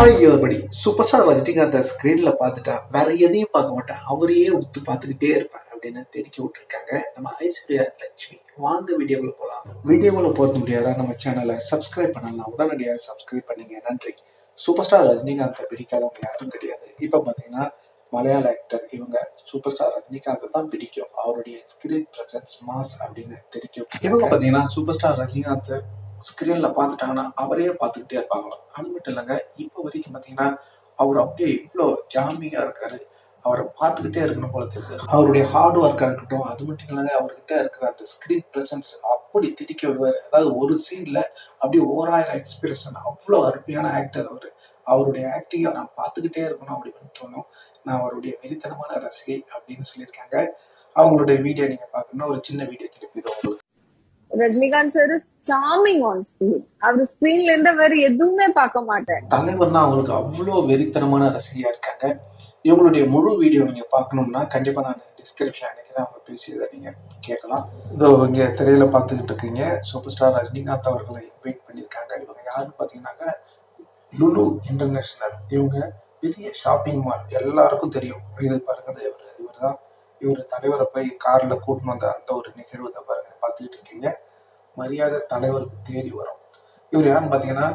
ஐயோபடி super star Rajinikanth ஸ்கிரீன்ல பார்த்துட்டா வேற எதையும் பார்க்க மாட்டேன். அவரையே உத்து பார்த்துக்கிட்டே இருப்பேன் அப்படின்னு தெரிவிக்க விட்டுருக்காங்க. நம்ம ஐஸ்வர்யா லட்சுமி வாங்க வீடியோக்குள்ள போகலாம் வீடியோக்குள்ள போகிறது முடியாதா? நம்ம சேனலை சப்ஸ்கிரைப் பண்ணலாம் உடனடியாக சப்ஸ்கிரைப் பண்ணீங்க. நன்றி. சூப்பர் ஸ்டார் ரஜினிகாந்தை பிடிக்காதவங்க யாரும் கிடையாது. இப்போ பார்த்தீங்கன்னா மலையாள ஆக்டர் இவங்க சூப்பர் ஸ்டார் ரஜினிகாந்த் தான் பிடிக்கும். அவருடைய ஸ்கிரீன் பிரசன்ஸ் மாஸ் அப்படின்னு தெரிவிக்கும் இவங்க பார்த்தீங்கன்னா சூப்பர் ஸ்டார் ரஜினிகாந்த் ஸ்க்ரீனில் பார்த்துட்டாங்கன்னா அவரே பார்த்துக்கிட்டே இருப்பாங்களாம் அது மட்டும் இல்லைங்க. இப்போ வரைக்கும் பார்த்தீங்கன்னா அவர் அப்படியே இவ்வளோ ஜாமியாக இருக்காரு. அவரை பார்த்துக்கிட்டே இருக்கணும் போல தெரியுது. அவருடைய ஹார்ட் ஒர்க்காக இருக்கட்டும் அது மட்டும் இல்லைங்க. அவர்கிட்ட இருக்கிற அந்த ஸ்க்ரீன் ப்ரெசன்ஸ் அப்படி திரிக்க விடுவார். அதாவது ஒரு சீனில் அப்படியே ஓராயிரம் எக்ஸ்பிரஷன் அவ்வளோ அருமையான ஆக்டர் அவர். அவருடைய ஆக்டிங்கை நான் பார்த்துக்கிட்டே இருக்கணும் அப்படின்னு தோணும். நான் அவருடைய வெறித்தனமான ரசிகை அப்படின்னு சொல்லியிருக்காங்க. அவங்களுடைய வீடியோ நீங்கள் பார்க்கணும்னா ஒரு சின்ன வீடியோ கிளிப் இது உங்களுக்கு. Rajinikanth sir charming on screen அவர் ஸ்கிரீன்ல இருந்து வேற எதுவுமே பார்க்க மாட்டேன் தலைவர்னா அவங்களுக்கு அவ்வளோ வெறித்தனமான ரசிகையா இருக்காங்க. இவங்களுடைய முழு வீடியோ நீங்க பார்க்கணும்னா கண்டிப்பா நான் டிஸ்கிரிப்ஷன் நினைக்கிறேன் அவங்க பேசியதை நீங்க கேட்கலாம். இதோ இங்க திரையில பார்த்துக்கிட்டு இருக்கீங்க. சூப்பர் ஸ்டார் ரஜினிகாந்த் அவர்களை இன்வைட் பண்ணியிருக்காங்க. இவங்க யாருன்னு பார்த்தீங்கன்னாக்கா லுலு இன்டர்நேஷனல் இவங்க பெரிய ஷாப்பிங் மால் எல்லாருக்கும் தெரியும். இது பாருங்க இவர் இவர் தான் இவர் தலைவரை போய் காரில் கூட்டின்னு வந்த அந்த ஒரு நிகழ்வு பாருங்க பார்த்துக்கிட்டு இருக்கீங்க. மரியாதை தலைவருக்கு தேடி வரும். இவர் யாருன்னு பார்த்தீங்கன்னா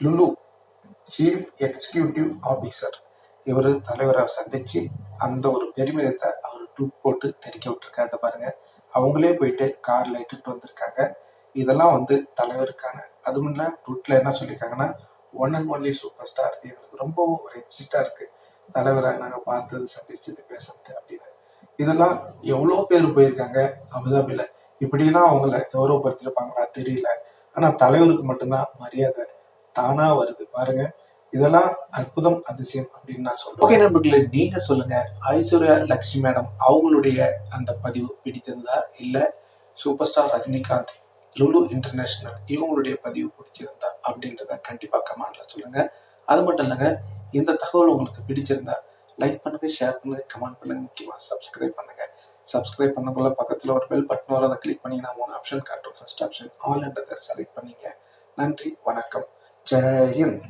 லுலு சீஃப் எக்ஸிக்யூட்டிவ் ஆஃபீஸர் இவர் தலைவரை சந்திச்சு அந்த ஒரு பெருமிதத்தை அவர் ட்வீட் போட்டு தெரிவிக்க விட்டுருக்காரு. பாருங்க. அவங்களே போயிட்டு கார்ல இட்டுட்டு வந்திருக்காங்க. இதெல்லாம் வந்து தலைவருக்கான அதுவும் இல்லை ட்வீட்ல என்ன சொல்லியிருக்காங்கன்னா one and only super star எங்களுக்கு ரொம்பவும் ஒரு எக்ஸிட்டா இருக்கு. தலைவரை நாங்கள் பார்த்தது சந்திச்சது பேசுறது அப்படின்னு. இதெல்லாம் எவ்வளோ பேர் போயிருக்காங்க? அபுதாபியில். இப்படிலாம் அவங்கள கௌரவப்படுத்திருப்பாங்களா தெரியல. ஆனா தலைவருக்கு மட்டும்தான் மரியாதை தானா வருது. பாருங்க. இதெல்லாம் அற்புதம் அதிசயம் அப்படின்னு நான் சொல்றேன். ஓகே நண்பர்களே நீங்க சொல்லுங்க. ஐஸ்வர்யா லட்சுமி மேடம் அவங்களுடைய அந்த பதிவு பிடிச்சிருந்தா இல்ல super star Rajinikanth Lulu International இவங்களுடைய பதிவு பிடிச்சிருந்தா அப்படின்றத கண்டிப்பா கமெண்ட்ல சொல்லுங்க. அது மட்டும் இல்லைங்க இந்த தகவல் உங்களுக்கு பிடிச்சிருந்தா லைக் பண்ணுங்க ஷேர் பண்ணுங்க கமெண்ட் பண்ணுங்க முக்கியமா சப்ஸ்கிரைப் பண்ணுங்க. சப்ஸ்கிரைப் பண்ணக்குள்ள பக்கத்துல ஒரு பெல் பட்டன் வரும். அதை கிளிக் பண்ணீங்கன்னா மூணு ஆப்ஷன் காட்டும். ஃபர்ஸ்ட் ஆப்ஷன் ஆல் என்றதை செலக்ட் பண்ணீங்க. நன்றி வணக்கம். ஜெய்